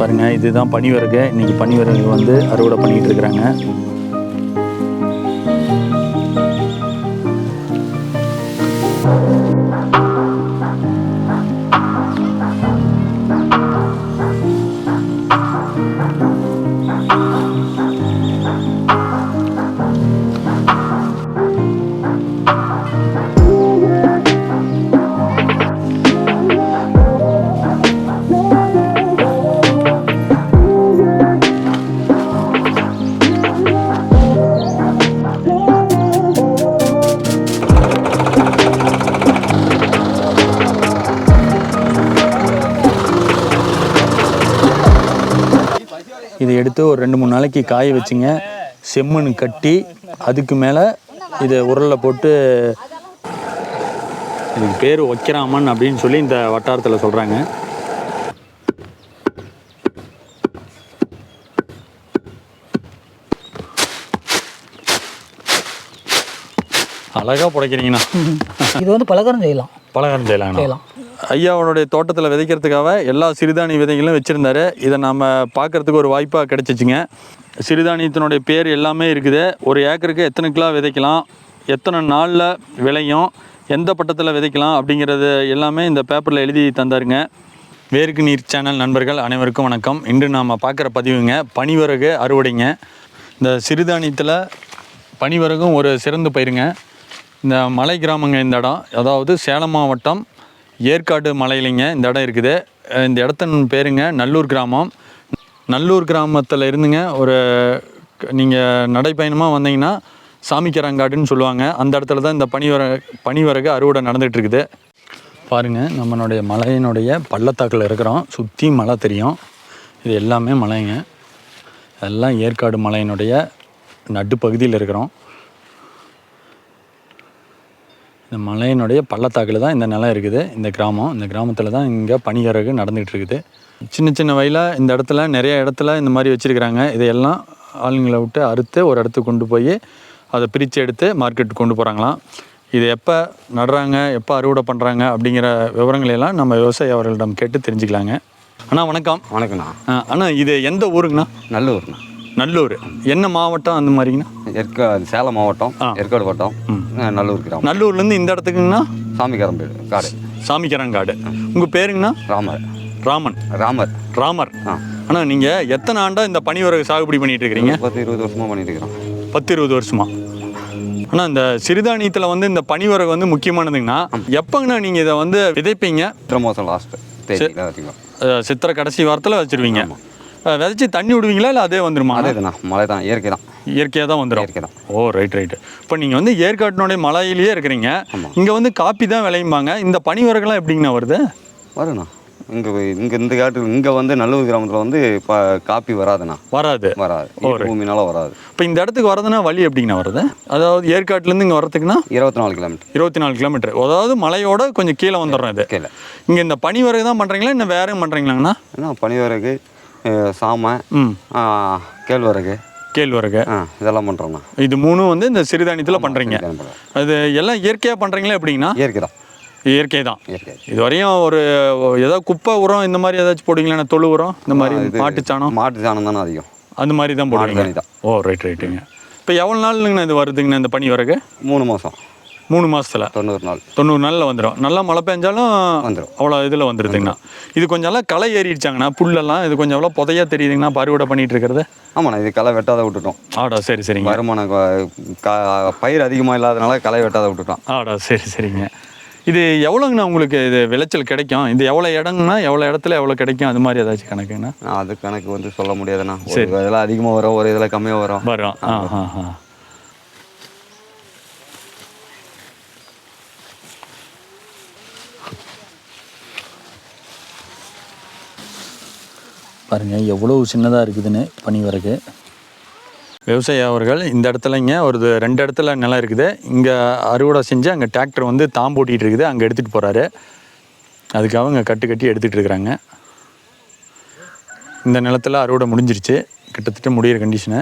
பாருங்கள் இதுதான் பனிவரகை இன்றைக்கி பனிவரகு வந்து அறுவடை பண்ணிகிட்டு இருக்கிறாங்க. எடுத்து ஒரு ரெண்டு மூணு நாளைக்கு காய வச்சுங்க. செம்மண் கட்டி அதுக்கு மேலே இதை உரலில் போட்டு இதுக்கு பேர் ஒக்கிராமன் அப்படின்னு சொல்லி இந்த வட்டாரத்தில் சொல்கிறாங்க அழகாக புடைக்கிறீங்கண்ணா. இது வந்து பலகாரம் செய்யலாம். பலகாரம் செய்யலாங்கண்ணா. செய்யலாம். ஐயாவோடைய தோட்டத்தில் விதைக்கிறதுக்காக எல்லா சிறுதானி விதைகளும் வச்சுருந்தாரு. இதை நம்ம பார்க்கறதுக்கு ஒரு வாய்ப்பாக கிடச்சிச்சிங்க. சிறுதானியத்தினுடைய பேர் எல்லாமே இருக்குது. ஒரு ஏக்கருக்கு எத்தனை கிலோ விதைக்கலாம்? எத்தனை நாளில் விளையும்? எந்த பட்டத்தில் விதைக்கலாம்? அப்படிங்கிறது எல்லாமே இந்த பேப்பரில் எழுதி தந்தாருங்க. வேர்க்கு நீர் சேனல் நண்பர்கள் அனைவருக்கும் வணக்கம். இன்று நாம் பார்க்குற பதிவுங்க பனிவரகு அறுவடைங்க. இந்த சிறுதானியத்தில் பனிவரகும் ஒரு சிறந்து பயிருங்க. இந்த மலை கிராமங்க இந்த இடம். அதாவது சேலம் மாவட்டம் ஏற்காடு மலையிலைங்க இந்த இடம் இருக்குது. இந்த இடத்தின் பேருங்க நல்லூர் கிராமம். நல்லூர் கிராமத்தில் இருந்துங்க ஒரு நீங்கள் நடைப்பயணமாக வந்தீங்கன்னா சாமிக்கரங்காடுன்னு சொல்லுவாங்க. அந்த இடத்துல தான் இந்த பனிவர பனிவரகு அறுவடை நடந்துகிட்ருக்குது. பாருங்கள் நம்மளுடைய மலையினுடைய பள்ளத்தாக்கில் இருக்கிறோம். சுற்றி மலை தெரியும். இது எல்லாமே மலைங்க. எல்லாம் ஏற்காடு மலையினுடைய நடுப்பகுதியில் இருக்கிறோம். இந்த மலையினுடைய பள்ளத்தாக்கில் தான் இந்த நிலம் இருக்குது இந்த கிராமம். இந்த கிராமத்தில் தான் இங்கே பனிகரகு நடந்துகிட்டு இருக்குது. சின்ன சின்ன வயலாக இந்த இடத்துல நிறைய இடத்துல இந்த மாதிரி வச்சுருக்கிறாங்க. இதையெல்லாம் ஆளுங்களை விட்டு அறுத்து ஒரு இடத்துக்கு கொண்டு போய் அதை பிரித்து எடுத்து மார்க்கெட்டுக்கு கொண்டு போகிறாங்களாம் இது எப்போ நடுறாங்க எப்போ அறுவடை பண்ணுறாங்க அப்படிங்கிற விவரங்களை எல்லாம் நம்ம விவசாயி அவர்களிடம் கேட்டு தெரிஞ்சுக்கலாங்க. அண்ணா வணக்கம். வணக்கண்ணா ஆ, அண்ணா இது எந்த ஊருங்கண்ணா? நல்லூர்ண்ணா. நல்லூர். என்ன மாவட்டம் அந்த மாதிரிங்கண்ணா? ஏற்காடு சேலம் மாவட்டம் ஏற்காடு வட்டம். அஹ் நல்லூர் கிராமம். நல்லூர்லேருந்து இந்த இடத்துக்குங்கண்ணா? சாமிக்காரம்பேடு காடு. சாமிக்கரங்காடு உங்கள் பேருங்கண்ணா? ராமர். ராமன். ராமர். ராமர். ஆ. அண்ணா நீங்கள் எத்தனை ஆண்டா இந்த பனிவரகு சாகுபடி பண்ணிட்டு இருக்கிறீங்க பத்து இருபது வருஷமா பண்ணிட்டு இருக்கிறோம் பத்து இருபது வருஷமா? அண்ணா இந்த சிறுதானியத்தில் வந்து இந்த பனிவரகு வந்து முக்கியமானதுங்கண்ணா. எப்போங்கண்ணா நீங்கள் இதை வந்து விதைப்பீங்க? சித்திரை மாதம் லாஸ்ட் தேதியில் வச்சுக்கலாம் அஹ், சித்திரை கடைசி வாரத்தில் வச்சிருவீங்க. விதைச்சி தண்ணி விடுவீங்களா இல்லை அதே வந்துருமா? அதே தானே மழை தான் இயற்கை தான் இயற்கையாக தான் வந்துடும் இயற்கை தான் ஓ ரைட் ரைட் இப்போ நீங்கள் வந்து ஏற்காட்டினுடைய மலையிலேயே இருக்கிறீங்க. இங்கே வந்து காப்பி தான் விளையும்பாங்க. இந்த பனிவரகுலாம் எப்படிங்கண்ணா வருது? வருண்ணா. இங்கே இங்கே இந்த காட்டு இங்கே வந்து நல்லூர் கிராமத்தில் வந்து இப்போ காப்பி வராதுண்ணா. வராது. வராது. பூமினால வராது. இப்போ இந்த இடத்துக்கு வரதுன்னா வழி எப்படிங்கண்ணா வருது? அதாவது ஏற்காட்டுலேருந்து இங்கே வரதுக்குன்னா இருபத்தி நாலு கிலோமீட்டர். இருபத்தி நாலு கிலோமீட்டர். அதாவது மலையோட கொஞ்சம் கீழே வந்துடுறோம் இது. கீழே. இங்கே இந்த பனி வரைக்கும் தான் பண்ணுறீங்களா இன்னும் வேற பண்ணுறீங்களாங்கண்ணா என்ன பனிவரகு? அஹ் சாமை கேழ்வரகு. கேழ்வரகு. ஆ இதெல்லாம் பண்ணுறோண்ணா இது மூணும் வந்து இந்த சிறுதானியத்தில் பண்ணுறீங்க அது எல்லாம் இயற்கையாக பண்ணுறீங்களா எப்படிங்கண்ணா? இயற்கை தான். இயற்கை தான். இது வரையும் ஒரு ஏதாவது குப்பை உரம் இந்த மாதிரி ஏதாச்சும் போடுவீங்களா? தொழு உரம்? இந்த மாதிரி இது மாட்டுச்சாணம் மாட்டு சாணம் தானே அதிகம். அந்த மாதிரி தான் போடுவீங்க? மாட்டு. ஓ ரைட் ரைட்டுங்க இப்போ எவ்வளோ நாளுங்கண்ணா இது வருதுங்கண்ணா இந்த பனி வரகு? மூணு மாதம் மூணு மாசத்துல. தொண்ணூறு நாள். தொண்ணூறு நாளில் வந்துடும் நல்லா மழை பெஞ்சாலும் வந்துடும் அவ்வளோ இதில் வந்துடுதுங்கண்ணா இது கொஞ்சம் எல்லாம் களை ஏறிடுச்சாங்கண்ணா. புல்லெல்லாம் இது கொஞ்சம் எவ்வளோ புதையா தெரியுதுங்கண்ணா. இப்போ அறுவடை பண்ணிட்டு இருக்கிறது. ஆமாண்ணா இது களை வெட்டாத விட்டுட்டோம். ஆடா சரி சரிங்க. வருமானம் பயிர் அதிகமாக இல்லாதனால களை வெட்டாத விட்டுட்டோம். ஆடா சரி சரிங்க. இது எவ்வளோங்கண்ணா உங்களுக்கு இது விளைச்சல் கிடைக்கும்? இது எவ்வளோ இடங்கண்ணா எவ்வளோ இடத்துல எவ்வளோ கிடைக்கும்? அது மாதிரி ஏதாச்சும் கணக்குங்கண்ணா? அது கணக்கு வந்து சொல்ல முடியாதுண்ணா. ஒரு இதில் அதிகமாக வரும் ஒரு இதில் கம்மியாக வரும். வரும். ஆ ஆ. பாருங்கள் எவ்வளோ சின்னதாக இருக்குதுன்னு பனி வரகு விவசாயி அவர்கள் இந்த இடத்துலங்க ஒரு ரெண்டு இடத்துல நிலம் இருக்குது. இங்கே அறுவடை செஞ்சு அங்கே டிராக்டர் வந்து தாம் போட்டிகிட்டு இருக்குது. அங்கே எடுத்துகிட்டு போகிறாரு அதுக்காக இங்கே கட்டு கட்டி எடுத்துகிட்டு இருக்கிறாங்க. இந்த நிலத்தில் அறுவடை முடிஞ்சிருச்சு. கிட்டத்தட்ட முடியிற கண்டிஷனை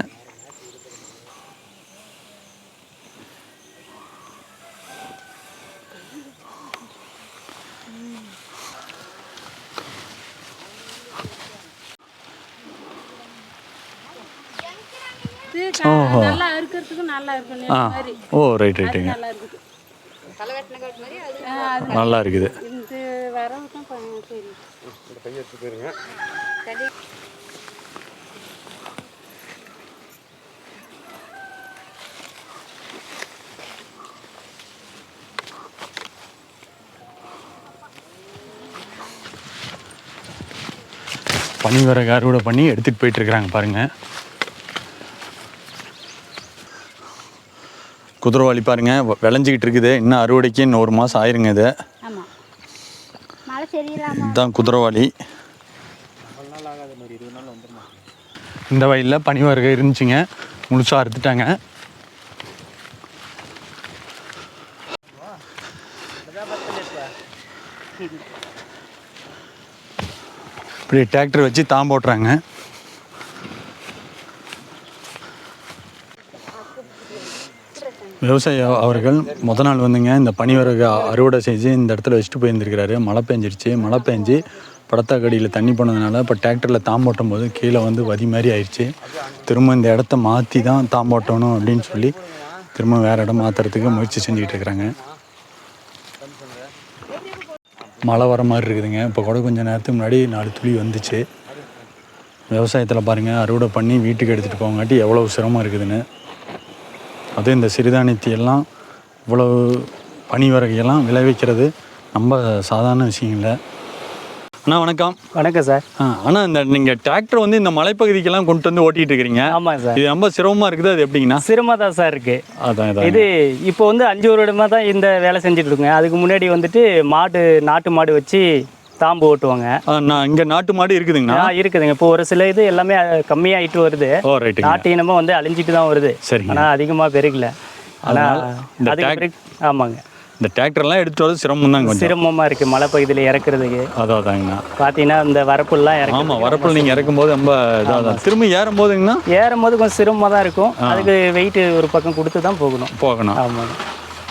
ஓஹோ. நல்லா அறுக்கிறதுக்கு நல்லா இருக்கும் நெல் ஆ. ஓ ரைட் ரைட்டுங்க நல்லா இருக்குது. தெரியும் பனிவரகு அறுவடை பண்ணி எடுத்துகிட்டு போயிட்டு இருக்கிறாங்க குதிரவாளி பாருங்க விளைஞ்சிக்கிட்டு இருக்குது. இன்னும் அறுவடைக்கு இன்னும் ஒரு மாதம் ஆயிருங்க இது. இதுதான் குதிரவாளி இந்த வயலில் பனிவரகு இருந்துச்சுங்க. முழுசாக அறுத்துட்டாங்க. இப்படி டிராக்டர் வச்சு தாம் போட்டுறாங்க. விவசாயி அவர்கள் முத நாள் வந்துங்க இந்த பனிவரகு அறுவடை செஞ்சு இந்த இடத்துல வச்சுட்டு போயிருந்துருக்கிறாரு. மழை பெஞ்சிருச்சு. மழை பெஞ்சு படத்தாக்கடியில் தண்ணி போனதுனால இப்போ டிராக்டரில் தாம்போட்டும் போது கீழே வந்து வதி மாதிரி ஆயிடுச்சு திரும்ப இந்த இடத்த மாற்றி தான் தாம்போட்டணும் அப்படின்னு சொல்லி திரும்ப வேறு இடம் மாற்றுறதுக்கு முயற்சி செஞ்சுக்கிட்டு இருக்கிறாங்க. மழை வர மாதிரி இருக்குதுங்க. இப்போ கூட கொஞ்சம் நேரத்துக்கு முன்னாடி நாலு துளி வந்துச்சு. விவசாயத்தில் பாருங்கள் அறுவடை பண்ணி வீட்டுக்கு எடுத்துகிட்டு போங்காட்டி எவ்வளோ சிரமம் இருக்குதுன்னு. அதுவும் இந்த சிறுதானியத்தை எல்லாம் இவ்வளவு பனி வகையெல்லாம் விளைவிக்கிறது ரொம்ப சாதாரண விஷயம் இல்லை அண்ணா வணக்கம். வணக்கம் சார். ஆ இந்த நீங்கள் டிராக்டர் வந்து இந்த மலைப்பகுதிக்கெல்லாம் கொண்டு வந்து ஓட்டிகிட்டு இருக்கிறீங்க. ஆமாம் சார். இது ரொம்ப சிரமமாக இருக்குது அது எப்படிங்கண்ணா? சிரமமாக தான் சார் இருக்கு. அதான் இது இப்போ வந்து அஞ்சு வருடமாக தான் இந்த வேலை செஞ்சுட்டு இருக்கோங்க. அதுக்கு முன்னாடி வந்துட்டு மாடு நாட்டு மாடு வச்சு தாம்பு ஓட்டுவாங்க. நான் இங்கே நாட்டு மாடு இருக்குதுங்கண்ணா? இருக்குதுங்க. இப்போ ஒரு சில இது எல்லாமே கம்மியாயிட்டு வருது. நாட்டு இனமும் வந்து அழிஞ்சிட்டு தான் வருது. சரிங்க. ஆனால் அதிகமாக பெருகல. ஆனால் ஆமாங்க. இந்த டிராக்டர்லாம் எடுத்துட்டு வரது சிரமம் தான் கொஞ்சம். சிரமமாக இருக்குது மலை பகுதியில் இறக்குறதுக்கு. அதான் அதாங்கண்ணா. பார்த்தீங்கன்னா இந்த வரப்புலாம் இறக்கு ஆமாம் வரப்பில் நீங்கள் இறக்கும்போது ரொம்ப இதாக தான். திரும்ப ஏறும் போதுங்கண்ணா ஏறும் போது கொஞ்சம் சிரமமாக தான் இருக்கும். அதுக்கு வெயிட் ஒரு பக்கம் கொடுத்து தான் போகணும். போகணும். ஆமாங்க.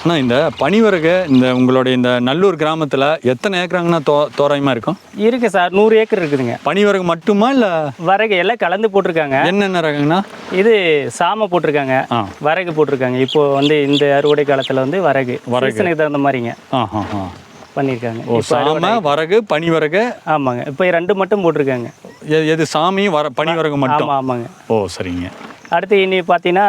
ஆனால் இந்த பனிவரகு இந்த உங்களுடைய இந்த நல்லூர் கிராமத்தில் எத்தனை ஏக்கராங்கண்ணா தோ தோராயமாக இருக்கும்? இருக்கு சார் நூறு ஏக்கர் இருக்குதுங்க. பனிவரகு மட்டுமா இல்லை வரகு எல்லாம் கலந்து போட்டிருக்காங்க. என்னென்ன ரகங்கண்ணா? இது சாமை போட்டிருக்காங்க. வரகு போட்டிருக்காங்க. இப்போ வந்து இந்த அறுவடை காலத்துல வந்து வரகு. சீசனுக்கு தகுந்த மாதிரிங்க. பண்ணியிருக்காங்க. சாம வரகு பனிவரகு? ஆமாங்க. இப்போ ரெண்டு மட்டும் போட்டிருக்காங்க. எது சாமி வர பனிவரகு மட்டும்? ஆமா ஆமாங்க. ஓ சரிங்க. அடுத்து இனி பார்த்தீங்கன்னா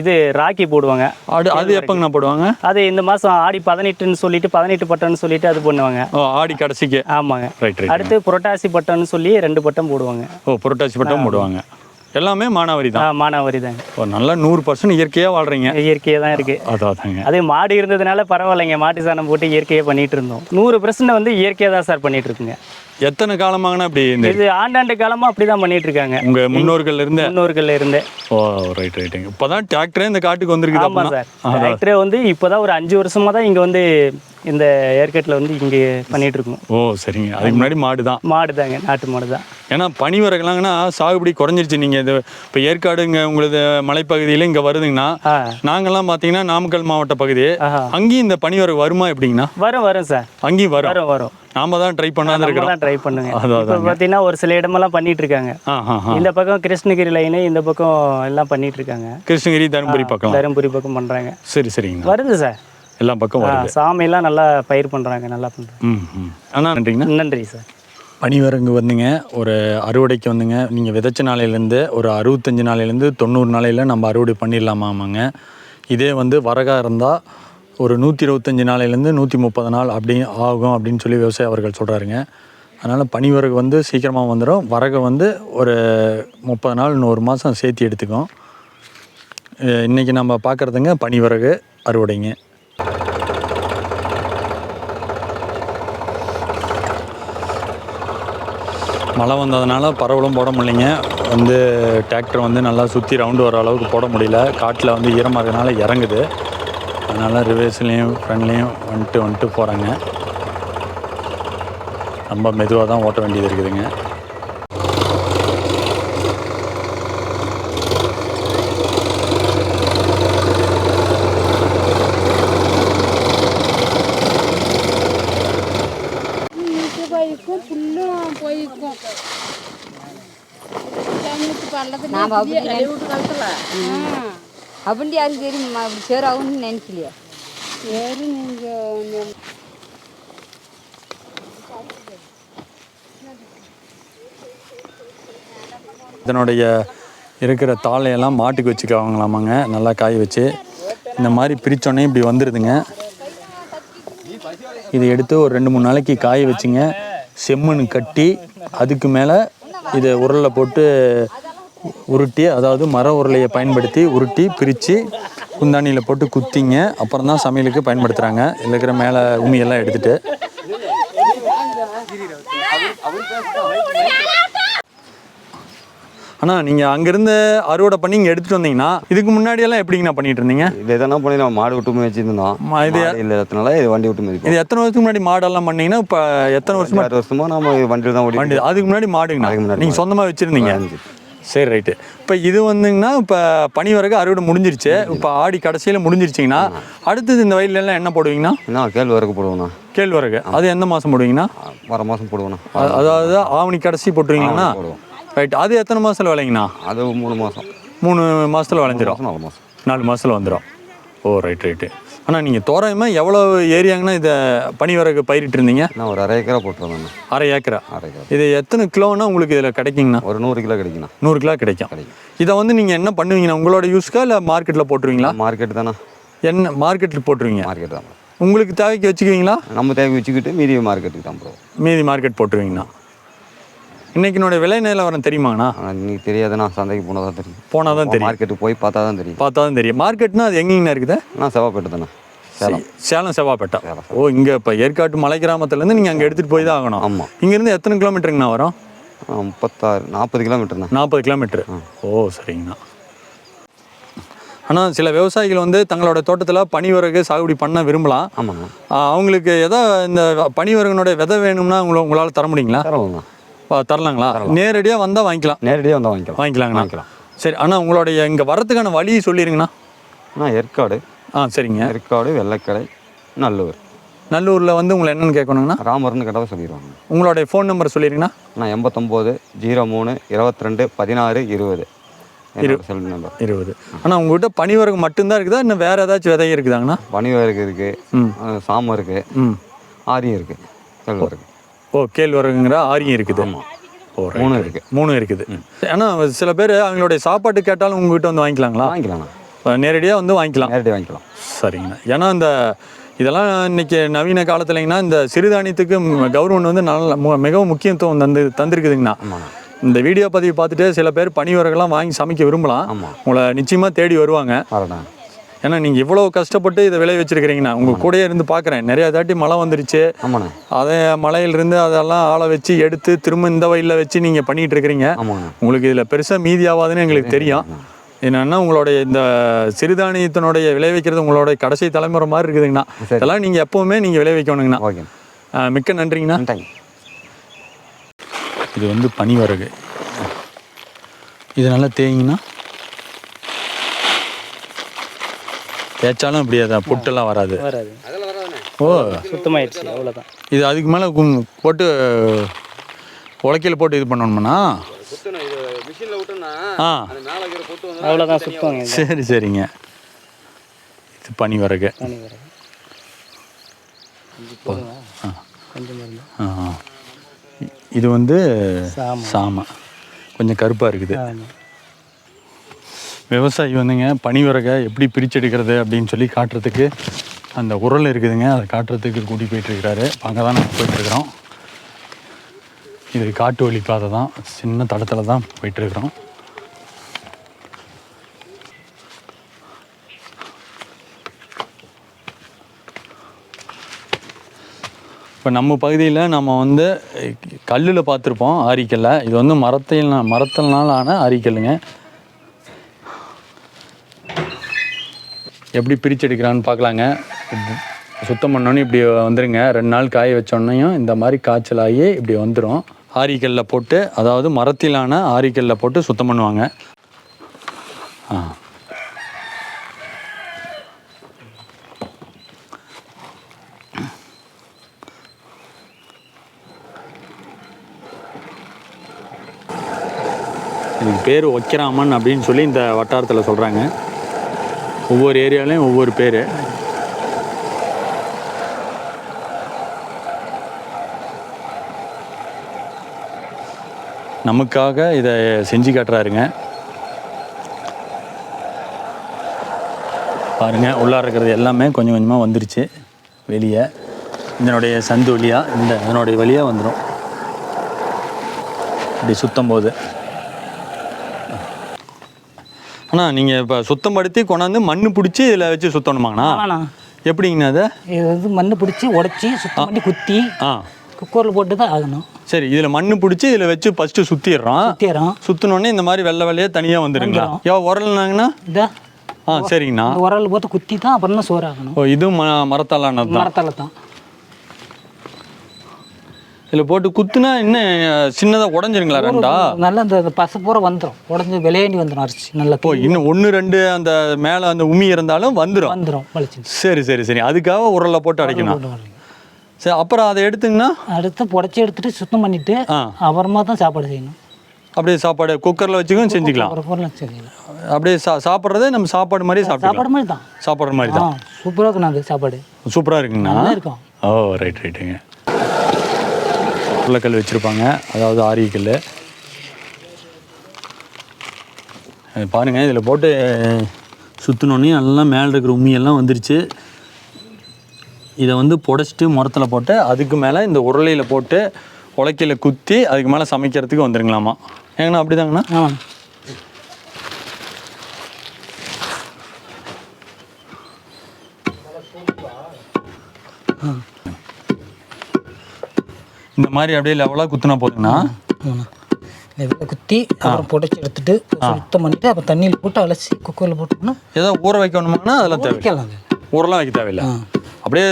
இது ராக்கி போடுவாங்க. அது அது எப்போங்கண்ணா போடுவாங்க? அது இந்த மாதம் ஆடி பதினெட்டுன்னு சொல்லிட்டு பதினெட்டு பட்டம்னு சொல்லிட்டு அது பண்ணுவாங்க. ஓ ஆடி கடைசிக்கு. ஆமாங்க. ரைட் ரைட் அடுத்து புரட்டாசி பட்டம்னு சொல்லி ரெண்டு பட்டம் போடுவாங்க. ஓ புரட்டாசி பட்டம் போடுவாங்க. எல்லாமே மானாவாரி தான். மானாவாரி தாங்க. ஓ நல்லா நூறு பர்சன்ட் இயற்கையாக வாழ்கிறீங்க இயற்கையாக தான் இருக்கு. அதான் அதாங்க. அதே மாடு இருந்ததுனால பரவாயில்லைங்க. மாட்டு சாணம் போட்டு இயற்கையாக பண்ணிட்டு இருந்தோம். நூறு பர்சன்ட் வந்து இயற்கையாக தான் சார் பண்ணிட்டு இருக்குங்க. எத்தனை காலமாங்கண்ணா இப்படி இந்த இது ஆண்டாண்டு காலமா அப்படிதான் பண்ணிட்டு இருக்காங்க உங்க முன்னோர்கள் இருந்து? முன்னோர்கள்ல இருந்து. ஓ ரைட் ரைட்டுங்க இப்போதான் டிராக்டரே இந்த காட்டுக்கு வந்திருக்குது ஆமா அப்படின்னா? சார். டிராக்டரே வந்து இப்போதான் ஒரு அஞ்சு வருஷமா தான் இங்க வந்து இந்த ஏர்கட்ல வந்து இங்க பண்ணிட்டு இருக்கோம் ஓ சரிங்க. அதுக்கு முன்னாடி மாடு தான் மாடு தாங்க நாட்டு மாடு தான் ஏன்னா பனி வரகலாங்கன்னா சாகுபடி குறைஞ்சிருச்சு. நீங்கள் இது இப்போ ஏற்காடு இங்கே உங்களது மலைப்பகுதியில் இங்கே வருதுங்கண்ணா ஆ. நாங்கெல்லாம் பார்த்தீங்கன்னா நாமக்கல் மாவட்ட பகுதி. அங்கேயும் இந்த பனி வரகு வருமா எப்படிங்கண்ணா? வரும் வரும் சார். அங்கேயும் வரும். வரும் வரும். நாம தான் ட்ரை பண்ணாத இருக்கிறோம். ட்ரை பண்ணுங்க. இப்போ பார்த்தீங்கன்னா ஒரு சில இடமெல்லாம் பண்ணிட்டு இருக்காங்க இந்த பக்கம் கிருஷ்ணகிரி லைனு இந்த பக்கம் எல்லாம் பண்ணிட்டு இருக்காங்க கிருஷ்ணகிரி தருமபுரி பக்கம் தருமபுரி பக்கம் பண்றாங்க. சரி சரிங்கண்ணா. வருது சார். எல்லா பக்கம் சாமியெல்லாம் நல்லா பயிர் பண்றாங்க நல்லா ம் அண்ணா நன்றிங்கண்ணா. நன்றி சார். பனிவரங்கு வந்துங்க ஒரு அறுவடைக்கு வந்துங்க நீங்கள் விதைச்ச நாளையிலேருந்து ஒரு அறுபத்தஞ்சு நாளையிலேருந்து தொண்ணூறு நாளையில் நம்ம அறுவடை பண்ணிடலாமாமாங்க. இதே வந்து வரகா இருந்தால் ஒரு நூற்றி இருபத்தஞ்சி நாளையிலேருந்து நூற்றி முப்பது நாள் அப்படி ஆகும் அப்படின்னு சொல்லி விவசாய அவர்கள் சொல்கிறாருங்க அதனால் பனிவரகு வந்து சீக்கிரமாக வந்துடும் வரகை வந்து ஒரு முப்பது நாள் இன்னொரு மாதம் சேர்த்து எடுத்துக்கும். அஹ் இன்னைக்கு நம்ம பார்க்குறதுங்க பனிவரகு அறுவடைங்க. மழை வந்ததுனால பரவலும் போட முடியலைங்க. வந்து டிராக்டர் வந்து நல்லா சுற்றி ரவுண்டு வர அளவுக்கு போட முடியல. காட்டில் வந்து ஈரமாக இருக்கிறதுனால இறங்குது. அதனால் ரிவர்ஸ்லேயும் ஃப்ரண்ட்லேயும் வந்துட்டு வந்துட்டு போகிறாங்க ரொம்ப மெதுவாக தான் ஓட்ட வேண்டியது இருக்குதுங்க. இருக்கு போயிருக்கும் புல்லும் போயிருக்கும் கிலோமீட்டர் பள்ளத்தில் நாம் அப்படி நினை- அப்படி யாருக்கு தெரியும் அப்படி சேராகும்னு நினைக்கலையா. சரி நீங்கள் இதனுடைய இருக்கிற தாளையெல்லாம் மாட்டுக்கு வச்சுக்குவாங்களாமாங்க. நல்லா காய வச்சு. இந்த மாதிரி பிரித்தோடனே இப்படி வந்துடுதுங்க இதை எடுத்து ஒரு ரெண்டு மூணு நாளைக்கு காய வச்சுங்க. செம்மண் கட்டி அதுக்கு மேலே இதை உருளில் போட்டு உருட்டி அதாவது மர உருளையை பயன்படுத்தி உருட்டி பிரித்து குந்தாணியில் போட்டு குத்திங்க. அப்புறம் தான் சமையலுக்கு பயன்படுத்துகிறாங்க இதில் இருக்கிற மேலே உமியெல்லாம் எடுத்துகிட்டு ஆனால் நீங்கள் அங்கேருந்து அறுவடை பண்ணி இங்கே எடுத்துகிட்டு வந்தீங்கன்னா இதுக்கு முன்னாடியெல்லாம் எப்படிங்கண்ணா பண்ணிட்டு இருந்தீங்க? இது எதனா பண்ணி நம்ம மாடு விட்டு வச்சுருந்தோம். இது- மாடு இல்லாததுனால இது வண்டி விட்டு இது எத்தனை வருஷத்துக்கு முன்னாடி மாடெல்லாம் பண்ணீங்கன்னா இப்போ எத்தனை வருஷமா? வருஷமா நம்ம வண்டியில் தான் ஓடி வண்டி அதுக்கு முன்னாடி மாடுங்கண்ணா. நீங்கள் சொந்தமாக வச்சுருந்தீங்க. சரி ரைட்டு. இப்போ இது வந்துங்கன்னா இப்போ பனி வரைக்கும் அறுவடை முடிஞ்சிருச்சு. இப்போ ஆடி கடைசியில் முடிஞ்சிருச்சிங்கன்னா அடுத்தது இந்த வயல்ல எல்லாம் என்ன போடுவீங்கன்னா? என்ன கேழ்வரகு போடுவோண்ணா கேழ்வரகு அது எந்த மாதம் போடுவீங்கன்னா? வர மாதம் போடுவோண்ணா அதாவது ஆவணி கடைசி போட்டுருவீங்களாண்ணா. ரைட் அது எத்தனை மாதத்தில் விளையுங்கண்ணா? அது மூணு மாதம் மூணு மாதத்தில் விளைஞ்சிரும். நாலு மாதம் நாலு மாதத்தில் வந்துடும் ஓ ரைட் ரைட்டு. ஆனால் நீங்கள் தோராயமாக எவ்வளோ ஏரியாங்கன்னா இதை பனி வரகு பயிரிட்டு இருந்தீங்க நான் ஒரு அரை ஏக்கரா போட்டுருந்தேண்ணா அரை ஏக்கரா? அரை ஏக்கரா. இது எத்தனை கிலோன்னா உங்களுக்கு இதில் கிடைக்குங்கண்ணா? ஒரு நூறு கிலோ கிடைக்குண்ணா நூறு கிலோ கிடைக்கும். கிடைக்கும். இதை வந்து நீங்கள் என்ன பண்ணுவீங்கண்ணா? உங்களோட யூஸ்க்கா இல்லை மார்க்கெட்டில் போட்டுருவீங்களா? மார்க்கெட் தானே என்ன மார்க்கெட்டில் போட்டுருவீங்க? மார்க்கெட் தான். உங்களுக்கு தேவைக்கு வச்சுக்குவீங்களா? நம்ம தேவை வச்சுக்கிட்டு மீதி மார்க்கெட்டுக்கு தான் போடுவோம் மீதி மார்க்கெட் போட்டுருவீங்கண்ணா. இன்னைக்கினுடைய விலை நிலவரம் தெரியுமாங்கண்ணா? ஆனால் இன்னைக்கு தெரியாதுண்ணா. சந்தைக்கு போனால் தான் தெரியும். போனால் தான் தெரியும் மார்க்கெட்டுக்கு போய் பார்த்தா தான் தெரியும். பார்த்தா தான் தெரியும். மார்க்கெட்னா அது எங்கேங்கண்ணா இருக்குது? நான் செவ்வாப்பேட்டை தானே சேலம். சேலம் செவ்வாப்பேட்டை சேலம். ஓ இங்கே இப்போ ஏற்காட்டு மலை கிராமத்துலேருந்து நீங்கள் அங்கே எடுத்துகிட்டு போய் தான் ஆகணும். ஆமாம் இங்கேருந்து எத்தனை கிலோமீட்டருங்கண்ணா வரும்? முப்பத்தாறு நாற்பது கிலோமீட்டர்ண்ணா. நாற்பது கிலோமீட்டர். ஓ சரிங்கண்ணா. ஆனால் சில விவசாயிகள் வந்து தங்களோட தோட்டத்தில் பனிவரகு சாகுபடி பண்ண விரும்பலாம். ஆமாண்ணா. ஆ, அவங்களுக்கு எதோ இந்த பனிவரகனுடைய விதை வேணும்னா உங்களை உங்களால் தர முடியுங்களா? தரலாம்ண்ணா பா- தரலாங்களா? நேரடியாக வந்தால் வாங்கிக்கலாம். நேரடியாக வந்தால் வாங்கிக்கலாம். வாங்கிக்கலாங்கண்ணா வாங்கிக்கலாம். சரி ஆனால் உங்களுடைய இங்கே வரத்துக்கான வழி சொல்லிடுங்கண்ணா அண்ணா ஏற்காடு. ஆ சரிங்க. ஏற்காடு வெள்ளைக்கடை நல்லூர். நல்லூரில் வந்து உங்களை என்னென்னு கேட்கணுங்கண்ணா? ராமர்னு கேட்டால் சொல்லிடுவாங்க. உங்களுடைய ஃபோன் நம்பர் சொல்லிடுங்கண்ணா நான் எண்பத்தொம்போது ஜீரோ மூணு இருபத்தி ரெண்டு பதினாறு இருபது செல் நம்பர் இருபது ஆனால் உங்கள்கிட்ட பனிவரகு மட்டும்தான் இருக்குதா? இன்னும் வேறு ஏதாச்சும் விதை இருக்குதாங்கண்ணா? பனிவரகு இருக்குது ம். சாமம் இருக்குது ம். ஆரியம் இருக்குது செல்வரகு ஓ கேழ்வரகுங்கிற ஆரியம் இருக்குது. ஓ. மூணு இருக்குது மூணு இருக்குது. ஆனால் சில பேர் அவங்களுடைய சாப்பாட்டு கேட்டாலும் உங்ககிட்ட வந்து வாங்கிக்கலாங்களா? வாங்கிக்கலாம்ண்ணா நேரடியாக வந்து வாங்கிக்கலாம். நேரடியாக வாங்கிக்கலாம். சரிங்கண்ணா ஏன்னா இந்த இதெல்லாம் இன்னைக்கு நவீன காலத்துலங்கண்ணா இந்த சிறுதானியத்துக்கு கவர்மெண்ட் வந்து நல்ல மிகவும் முக்கியத்துவம் தந்து தந்திருக்குதுங்கண்ணா. இந்த வீடியோ பதிவு பார்த்துட்டு சில பேர் பனிவரகெல்லாம் வாங்கி சமைக்க விரும்பலாம். உங்களை நிச்சயமாக தேடி வருவாங்க. ஏன்னா நீங்கள் இவ்வளோ கஷ்டப்பட்டு இதை விளை வச்சிருக்கிறீங்கண்ணா உங்கள் கூடயே இருந்து பார்க்குறேன் நிறைய தாட்டி மழை வந்துருச்சு. ஆமாண்ணா. அதை மலையிலிருந்து அதெல்லாம் ஆளை வச்சு எடுத்து திரும்ப இந்த வயலில் வச்சு நீங்கள் பண்ணிகிட்டு இருக்கிறீங்க. உங்களுக்கு இதில் பெருசாக மீதி ஆகாதுன்னு எங்களுக்கு தெரியும். என்னன்னா உங்களுடைய இந்த சிறுதானியத்தினுடைய விளைவிக்கிறது உங்களுடைய கடைசி தலைமுறை மாதிரி இருக்குதுங்கண்ணா. இதெல்லாம் நீங்கள் எப்போவுமே நீங்கள் விளைவிக்கணுங்கண்ணா ஓகே. மிக்க நன்றிங்கண்ணா. இது வந்து பனிவரகு. இது நல்லா தேய்ங்கண்ணா. தேய்ச்சாலும் இப்படி அதான் புட்டெல்லாம் வராது. வராது. ஓ. சுத்தமாயிடுச்சு அவ்வளோதான் இது அதுக்கு மேலே போட்டு உலக்கையில் போட்டு இது பண்ணணுமாண்ணா? ஆ. அவ்வளோதான் சுத்தம் சரி சரிங்க. இது ஆ. இ- இது வந்து. சாமை கொஞ்சம் கருப்பாக இருக்குது. விவசாயி வந்துங்க பனிவரகை எப்படி பிரிச்செடுக்கிறது அப்படின்னு சொல்லி காட்டுறதுக்கு அந்த உரல் இருக்குதுங்க. அதை காட்டுறதுக்கு கூட்டி போயிட்டுருக்கிறாரு. அங்கே தான் நாங்கள் போயிட்டுருக்குறோம். இது காட்டு வழி பாதை தான். சின்ன தடத்தில் தான் போயிட்டுருக்குறோம். இப்போ நம்ம பகுதியில் நம்ம வந்து கல்லில் பார்த்துருப்போம் ஆரிக்கல்லை. இது வந்து மரத்தில் மரத்தினால ஆன ஆரிக்கல்லுங்க. எப்படி பிரிச்செடுக்கிறான்னு பார்க்கலாங்க. சுத்தம் பண்ணோன்னே இப்படி வந்துருங்க. ரெண்டு நாள் காய வச்சோன்னையும் இந்த மாதிரி காய்ச்சலாகி இப்படி வந்துடும் ஆரிக்கல்ல போட்டு அதாவது மரத்திலான ஆரிக்கல்ல போட்டு சுத்தம் பண்ணுவாங்க. ஆ. இதுக்கு பேர் ஒக்கிராமன் அப்படின்னு சொல்லி இந்த வட்டாரத்தில் சொல்கிறாங்க ஒவ்வொரு ஏரியாலையும் ஒவ்வொரு பேர். நமக்காக இதை செஞ்சு காட்டுறாருங்க. பாருங்க உள்ளார இருக்கிறது எல்லாமே கொஞ்சம் கொஞ்சமாக வந்துருச்சு. வெளியே. இதனுடைய சந்து வழியாக இந்த இதனுடைய வழியாக வந்துடும் இப்படி சுத்தம் போது அண்ணா நீங்கள் இப்போ சுத்தம் படுத்தி கொண்டாந்து மண்ணு பிடிச்சி இதில் வச்சு சுத்தணுமாங்கண்ணா? ஆமாண்ணா எப்படிங்கண்ணா அது? இது வந்து மண்ணு பிடிச்சி உடச்சி சுத்தம் பண்ணி குத்தி ஆ. குக்கரில் போட்டு தான் ஆகணும். சரி இதில் மண்ணு பிடிச்சி இதில் வச்சு ஃபஸ்ட்டு சுற்றிடுறோம் சுத்திடுறோம். சுற்றினோடனே இந்த மாதிரி வெள்ளை வெள்ளையாக தனியாக வந்துடுங்களா? யோ உரல்னாங்கண்ணா? இதா. ஆ சரிங்கண்ணா. இந்த உரல் போட்டு குத்தி தான் அப்புறம் தான் சோறு ஆகணும் ஓ இதுவும் ம மரத்தாலானது தான் மரத்தால தான் இதில் போட்டு குத்துனா இன்னும் சின்னதாக உடஞ்சிருங்களா ரெண்டா? நல்லா அந்த பசு பூரா வந்துடும் உடஞ்சி விளையாண்டி வந்துடும் அரிசி. நல்லா ஓ இன்னும் ஒன்று ரெண்டு அந்த மேலே அந்த உமி இருந்தாலும் வந்துடும் வந்துடும் பழிச்சு சரி சரி சரி. அதுக்காக உரல்ல போட்டு அடைக்கணும் சரி அப்புறம் அதை எடுத்துங்கன்னா? அடுத்து புடச்சி எடுத்துட்டு சுத்தம் பண்ணிட்டு. அப்புறமா தான் சாப்பாடு செய்யணும். அப்படியே சாப்பாடு குக்கரில் வச்சுக்கும் செஞ்சுக்கலாம். அப்படியே சா சாப்பிட்றதே நம்ம சாப்பாடு மாதிரி சாப்பிடலாம் சாப்பாடு மாதிரி தான். சாப்பிட்ற மாதிரி தான். சூப்பராக இருக்கும் அது சாப்பாடு. சூப்பராக இருக்குங்கண்ணா இருக்கும். ஓ ரைட் ரைட்டுங்க உருளைக்கல் வச்சுருப்பாங்க. அதாவது ஆரியக்கல் பாருங்கள் இதில் போட்டு சுற்றினோடனே எல்லாம் மேலே இருக்கிற உம்மியெல்லாம் வந்துருச்சு. இதை வந்து புடச்சிட்டு முரத்தில் போட்டு அதுக்கு மேலே இந்த உருளையில் போட்டு உலக்கையில் குத்தி அதுக்கு மேலே சமைக்கிறதுக்கு வந்துருங்களாமா. ஏங்கண்ணா அப்படிதாங்கண்ணா? ஆமாம் இந்த மாதிரி அப்படியே லெவலாக குத்துனா போதுங்கண்ணா இதில் குத்தி அப்புறம் புடச்சி எடுத்துட்டு சுத்தம் பண்ணிட்டு அப்புறம் தண்ணியில் போட்டு அலசி குக்கரில் போட்டோம்னா ஏதோ ஊற வைக்கணுமாங்கண்ணா அதெல்லாம் தேவை வைக்கலாம். அது ஊரெல்லாம் வைக்க தேவையில்லை. அப்படியே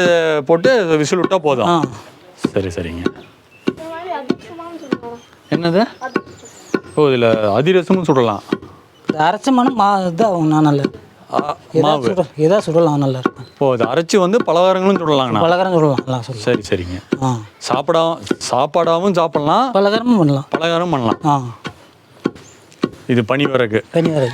போட்டு விசில் விட்டா போதும். சரி சரிங்க. என்னது? ஓ இதில் அதிரசமும் சுடலாம். இது அரைச்ச மனம் மா இதாகும் நான் நல்ல ஆ, மாவு. எதா சுடலாம் நல்லா இருக்கும். ஓ இது அரைச்சி வந்து பலகாரங்களும் சுடலாங்கண்ணா? பலகாரம் சுடலாம் சரி சரிங்க. ஆ. சாப்பிடா சாப்பாடாவும் சாப்பிடலாம். பலகாரமும் பண்ணலாம். பலகாரம் பண்ணலாம். ஆ. இது பனி வரகு தனி வரை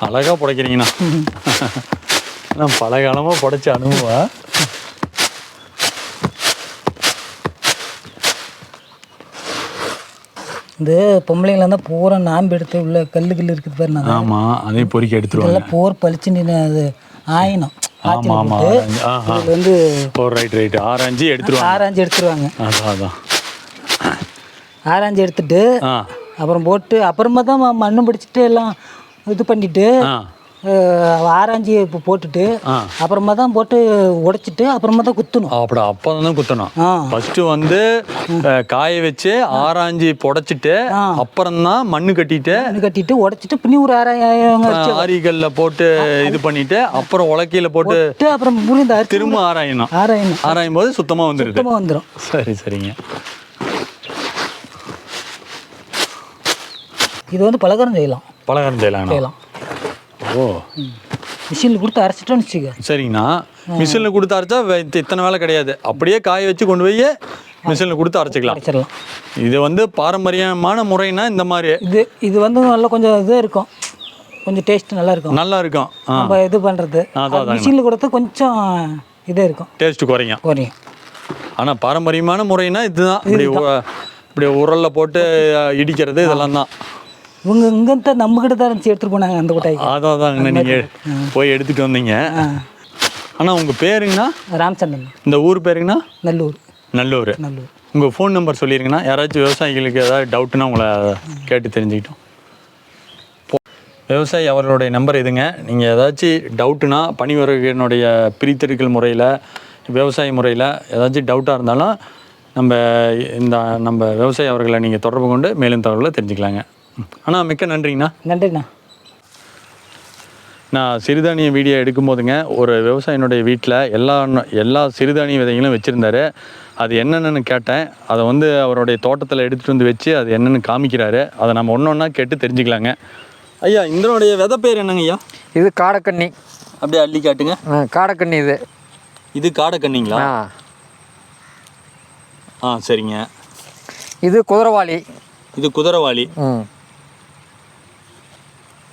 அழகாக புடைக்கிறீங்கண்ணா நான் பல காலமாக புடைச்ச அனுபவம். இந்த பொம்பளைங்கள இருந்தால் பூரா நாம்பு எடுத்து உள்ள கல்லு கல்லு இருக்குது பாருங்க. ஆமாம் அதையும் பொறுக்கி எடுத்துருவாங்க. இதெல்லாம் போர் பளிச்சு நின்று அது ஆயினம். ஆமாம் ஆமாம் ஆரஞ்சு வந்து ஓ ரைட் ரைட். ஆரஞ்சு எடுத்துருவாங்க. ஆராய்ஞ்சு எடுத்துருவாங்க. அதான் அதான். ஆராய்ஞ்சு எடுத்துட்டு அப்புறம் போட்டு அப்புறமா தான் ம- மண்ணு பிடிச்சிட்டு எல்லாம் இது பண்ணிட்டு ஆராய்ஞ்சி இப்போ போட்டுட்டு. அப்புறமா தான் போட்டு உடைச்சிட்டு அப்புறமா தான் குத்தணும். அப்படி அப்போ தான் குத்தணும் ஃபர்ஸ்ட் வந்து காய வச்சு ஆராய்ஞ்சி புடைச்சிட்டு அப்புறம் தான் மண்ணு கட்டிட்டு மண்ணு கட்டிட்டு உடைச்சிட்டு பின்னி ஒரு ஆரிகல்ல போட்டு இது பண்ணிட்டு அப்புறம் உலக்கையில போட்டு அப்புறம் அரிசி திரும்ப ஆராயணும். ஆராயணும். ஆராயும் போது சுத்தமா வந்துருது. சுத்தமாக வந்துடும் சரி சரிங்க. இது வந்து பலகாரம் செய்யலாம். பலகாரம் செய்யலாம் செய்யலாம். ஓ. மிஷினில் கொடுத்து அரைச்சிட்டோன்னு வச்சுக்க. சரிங்கண்ணா. மிஷினில் கொடுத்து அரைச்சா இத்தனை வேலை கிடையாது. அப்படியே காய வச்சு கொண்டு போய் மிஷினில் கொடுத்து அரைச்சிக்கலாம். அரைச்சிடலாம். இது வந்து பாரம்பரியமான முறைனா இந்த மாதிரி. இது இது வந்து நல்லா கொஞ்சம் இது இருக்கும். கொஞ்சம் டேஸ்ட் நல்லா இருக்கும். நல்லா இருக்கும். நம்ம இது பண்ணுறது மிஷினில் கொடுத்து கொஞ்சம் இதே இருக்கும். டேஸ்ட் குறையும். குறையும். ஆனால் பாரம்பரியமான முறைனா இதுதான். இப்படி இப்படி உரல்ல போட்டு இடிக்கிறது இதெல்லாம் தான். இவங்க இங்கே நம்மக்கிட்ட தான் இருந்துச்சு எடுத்துகிட்டு போனாங்க அந்த கொட்டாய்க்கு அதான் தாங்கண்ணா நீங்கள் போய் எடுத்துட்டு வந்தீங்க. அண்ணா உங்கள் பேருங்கண்ணா? ராமச்சந்திரன். இந்த ஊர் பேருங்கண்ணா? நல்லூர். நல்லூர். நல்லூர். உங்கள் ஃபோன் நம்பர் சொல்லிருங்கண்ணா. யாராச்சும் விவசாயிகளுக்கு ஏதாவது டவுட்னா உங்களை கேட்டு தெரிஞ்சுக்கிட்டோம். விவசாயி அவர்களுடைய நம்பர் இதுங்க. நீங்கள் ஏதாச்சும் டவுட்டுனா பனிவரகனுடைய பிரித்தெடுக்கல் முறையில் விவசாய முறையில் ஏதாச்சும் டவுட்டாக இருந்தாலும் நம்ம இந்த நம்ம விவசாயி அவர்களை நீங்கள் தொடர்பு கொண்டு மேலும் தகவலை தெரிஞ்சுக்கலாங்க. அண்ணா மிக்க நன்றிங்கண்ணா. நன்றிண்ணா. நான் சிறுதானிய வீடியோ எடுக்கும்போதுங்க ஒரு விவசாயினுடைய வீட்டில் எல்லா எல்லா சிறுதானிய விதைகளும் வச்சுருந்தாரு. அது என்னென்னு கேட்டேன். அதை வந்து அவருடைய தோட்டத்தில் எடுத்துகிட்டு வந்து வச்சு அது என்னென்னு காமிக்கிறாரு. அதை நம்ம ஒன்று ஒன்றா கேட்டு தெரிஞ்சுக்கலாங்க. ஐயா இதனுடைய விதை பேர் என்னங்க ஐயா? இது காடக்கண்ணி. அப்படியே அள்ளி காட்டுங்க. காடக்கண்ணி இது. இது காடைக்கண்ணிங்களா? ஆ. ஆ சரிங்க. இது குதிரவாளி. இது குதிரவாளி. ம்.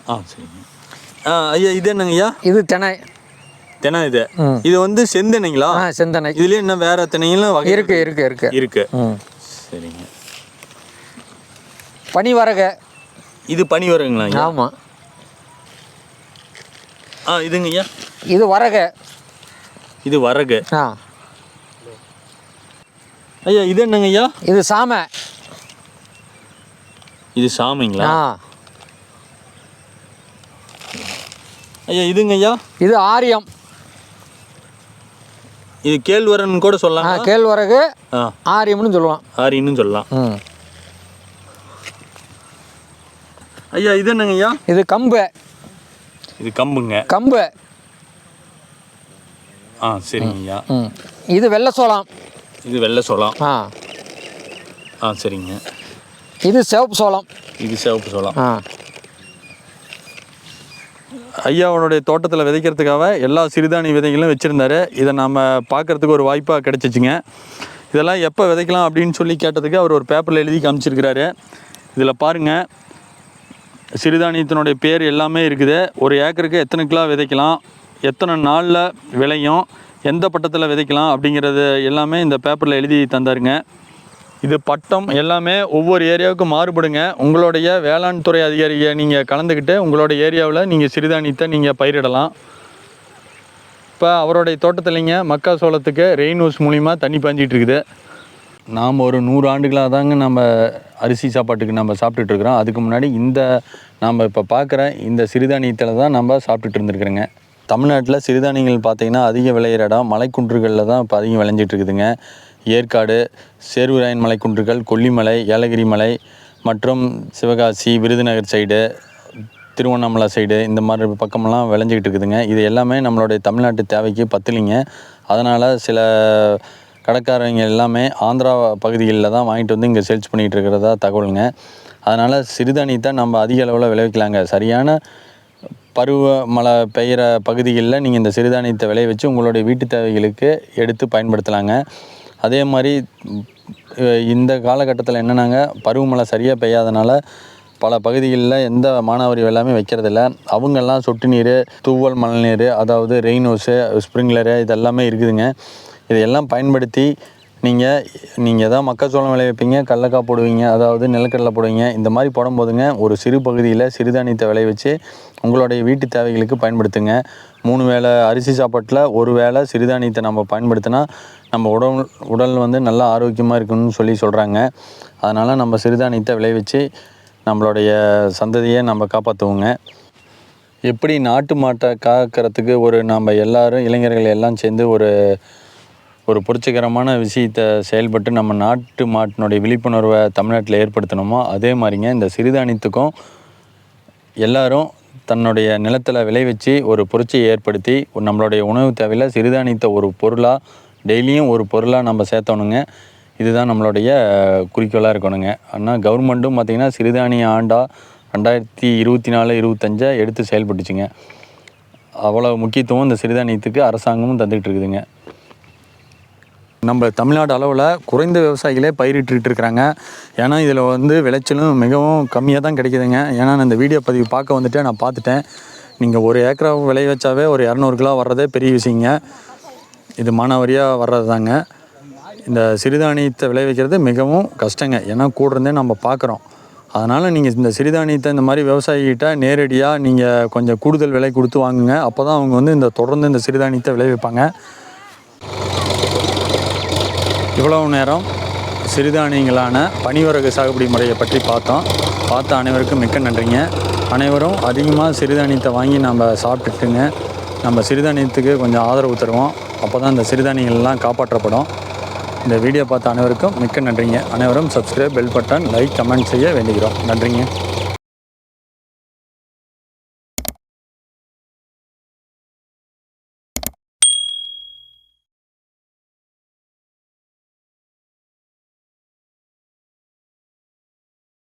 ஆ சரிங்க. ஆ ஐயா இது என்னங்க ஐயா? இது திணை தினை இது. இது வந்து செந்தனைங்களா ஆ செந்தனை இதுலயே என்ன வேற திணைகளும் வகை இருக்கு இருக்கு? இருக்கு இருக்கு. சரிங்க. பனிவரகை. இது பனி வருங்களா ஐயா? ஆமாம் ஆ இதுங்க ஐயா. இது வரகை. இது வரகு. ஆ. ஐயா இது என்னங்க ஐயா? இது சாமை. இது சாமிங்களா ஆ ஐயா இதுங்க ஐயா? இது ஆரியம். இது கேழ்வரன் கூட சொல்லலாம் கேழ்வரகு ஆரியம்னு சொல்லுவோம் ஆரின்னு சொல்லலாம். ஐயா இது என்னங்க ஐயா? இது கம்பு. இது கம்புங்க. கம்பு. ஆ சரிங்க ஐயா. இது வெள்ளை சோளம். இது வெள்ளை சோளம். ஆ. ஆ சரிங்க. இது சிவப்பு சோளம். இது சிவப்பு சோளம். ஆ. ஐயாவோடைய தோட்டத்தில் விதைக்கிறதுக்காக எல்லா சிறுதானி விதைகளும் வச்சுருந்தாரு. இதை நம்ம பார்க்கறதுக்கு ஒரு வாய்ப்பாக கிடச்சிச்சிங்க. இதெல்லாம் எப்போ விதைக்கலாம் அப்படின்னு சொல்லி கேட்டதுக்கு அவர் ஒரு பேப்பரில் எழுதி காமிச்சிருக்கிறாரு. இதில் பாருங்கள் சிறுதானியத்தினுடைய பேர் எல்லாமே இருக்குது. ஒரு ஏக்கருக்கு எத்தனை கிலோ விதைக்கலாம்? எத்தனை நாளில் விளையும்? எந்த பட்டத்தில் விதைக்கலாம்? அப்படிங்கிறது எல்லாமே இந்த பேப்பரில் எழுதி தந்தாருங்க. இது பட்டம் எல்லாமே ஒவ்வொரு ஏரியாவுக்கும் மாறுபடுங்க. உங்களுடைய வேளாண் துறை அதிகாரியை நீங்கள் கலந்துக்கிட்டு உங்களோட ஏரியாவில் நீங்கள் சிறுதானியத்தை நீங்கள் பயிரிடலாம். இப்போ அவருடைய தோட்டத்துலைங்க மக்காசோளத்துக்கு ரெயின் ஹவுஸ் மூலிமா தண்ணி பாஞ்சிகிட்டு இருக்குது நாம் ஒரு நூறு ஆண்டுகளாக தாங்க நம்ம அரிசி சாப்பாட்டுக்கு நம்ம சாப்பிட்டுட்ருக்குறோம். அதுக்கு முன்னாடி இந்த நாம் இப்போ பார்க்குற இந்த சிறுதானியத்தில் தான் நம்ம சாப்பிட்டுட்டு இருந்துருக்குறோங்க. தமிழ்நாட்டில் சிறுதானியங்கள் பார்த்திங்கன்னா அதிக விளையிற இடம். மலைக்குன்றுகளில் தான் இப்போ அதிகம் விளைஞ்சிட்டு இருக்குதுங்க ஏற்காடு சேர்வராயன் மலைக்குன்றுகள் கொல்லிமலை ஏலகிரி மலை மற்றும் சிவகாசி விருதுநகர் சைடு திருவண்ணாமலை சைடு இந்த மாதிரி பக்கமெல்லாம் விளைஞ்சிக்கிட்டு இருக்குதுங்க. இது எல்லாமே நம்மளுடைய தமிழ்நாட்டு தேவைக்கு பத்தலிங்க. அதனால் சில கடைக்காரங்க எல்லாமே ஆந்திரா பகுதிகளில் தான் வாங்கிட்டு வந்து இங்கே சேல்ஸ் பண்ணிகிட்டு இருக்கிறதா தகவலுங்க. அதனால் சிறுதானியத்தை நம்ம அதிக அளவில் விளைவிக்கலாங்க. சரியான பருவ மழை பெய்கிற பகுதிகளில் நீங்கள் இந்த சிறுதானியத்தை விளைய வச்சு உங்களுடைய வீட்டு தேவைகளுக்கு எடுத்து பயன்படுத்தலாங்க. அதே மாதிரி இந்த காலகட்டத்தில் என்னென்னாங்க பருவமழை சரியாக பெய்யாதனால பல பகுதிகளில் எந்த மானாவாரி எல்லாமே வைக்கிறதில்ல. அவங்கெல்லாம் சொட்டு நீர் தூவல் மழை நீர் அதாவது ரெயின் ஹவுஸு ஸ்ப்ரிங்லரு இதெல்லாமே இருக்குதுங்க. இதையெல்லாம் பயன்படுத்தி நீங்கள் நீங்கள் தான் மக்காச்சோளம் விளைவிப்பீங்க கடலக்காய் போடுவீங்க அதாவது நிலக்கடலை போடுவீங்க இந்த மாதிரி போடும்போதுங்க ஒரு சிறு பகுதியில் சிறுதானியத்தை விளைய வச்சு உங்களுடைய வீட்டு தேவைகளுக்கு பயன்படுத்துங்க. மூணு வேளை அரிசி சாப்பாட்டில் ஒரு வேளை சிறுதானியத்தை நம்ம பயன்படுத்தினா நம்ம உடல் உடல் வந்து நல்லா ஆரோக்கியமாக இருக்கணும்னு சொல்லி சொல்கிறாங்க அதனால் நம்ம சிறுதானியத்தை விளைவிச்சு நம்மளுடைய சந்ததியை நம்ம காப்பாற்றுவோங்க எப்படி நாட்டு மாட்டை காக்கிறதுக்கு ஒரு நம்ம எல்லாரும் இளைஞர்கள் எல்லாம் சேர்ந்து ஒரு ஒரு புரட்சிகரமான விஷயத்தை செயல்பட்டு நம்ம நாட்டு மாட்டினுடைய விழிப்புணர்வை தமிழ்நாட்டில் ஏற்படுத்தணுமோ அதே மாதிரிங்க இந்த சிறுதானியத்துக்கும் எல்லாரும் தன்னுடைய நிலத்தில் விளைவிச்சு ஒரு புரட்சியை ஏற்படுத்தி நம்மளுடைய உணவு தேவையில் சிறுதானியத்தை ஒரு பொருளாக டெய்லியும் ஒரு பொருளாக நம்ம சேர்த்தணுங்க. இதுதான் நம்மளுடைய குறிக்கோளாக இருக்கணுங்க. ஆனால் கவர்மெண்ட்டும் பார்த்திங்கன்னா சிறுதானிய ஆண்டா ரெண்டாயிரத்தி இருபத்தி நாலு இருபத்தஞ்சை எடுத்து செயல்பட்டுச்சுங்க. அவ்வளோ முக்கியத்துவம் இந்த சிறுதானியத்துக்கு அரசாங்கமும் தந்துக்கிட்டு இருக்குதுங்க. நம்ம தமிழ்நாடு அளவில் குறைந்த விவசாயிகளே பயிரிட்டுட்டு இருக்கிறாங்க. ஏன்னா இதில் வந்து விளைச்சலும் மிகவும் கம்மியாக தான் கிடைக்குதுங்க. ஏன்னா நான் இந்த வீடியோ பதிவு பார்க்க வந்துட்டு நான் பார்த்துட்டேன். நீங்கள் ஒரு ஏக்கரா விளைய வச்சாவே ஒரு இரநூறு கிலோ வர்றதே பெரிய விஷயங்க. இது மானாவரியாக வர்றது தாங்க இந்த சிறுதானியத்தை விளைவிக்கிறது மிகவும் கஷ்டங்க. ஏன்னா கூட இருந்தே நம்ம பார்க்குறோம். அதனால் நீங்கள் இந்த சிறுதானியத்தை இந்த மாதிரி விவசாயிகிட்ட நேரடியாக நீங்கள் கொஞ்சம் கூடுதல் விலை கொடுத்து வாங்குங்க. அப்போ தான் அவங்க வந்து இந்த தொடர்ந்து இந்த சிறுதானியத்தை விளைவிப்பாங்க. இவ்வளவு நேரம் சிறுதானியங்களான பனிவரகு சாகுபடி முறையை பற்றி பார்த்தோம். பார்த்த அனைவருக்கும் மிக்க நன்றிங்க. அனைவரும் அதிகமாக சிறுதானியத்தை வாங்கி நம்ம சாப்பிட்டுட்டுங்க. நம்ம சிறுதானியத்துக்கு கொஞ்சம் ஆதரவு தருவோம். அப்போ தான் இந்த சிறுதானியங்கள்லாம் காப்பாற்றப்படும். இந்த வீடியோ பார்த்த அனைவருக்கும் மிக்க நன்றிங்க. அனைவரும் subscribe bell button like comment செய்ய வேண்டுகிறோம். நன்றிங்க.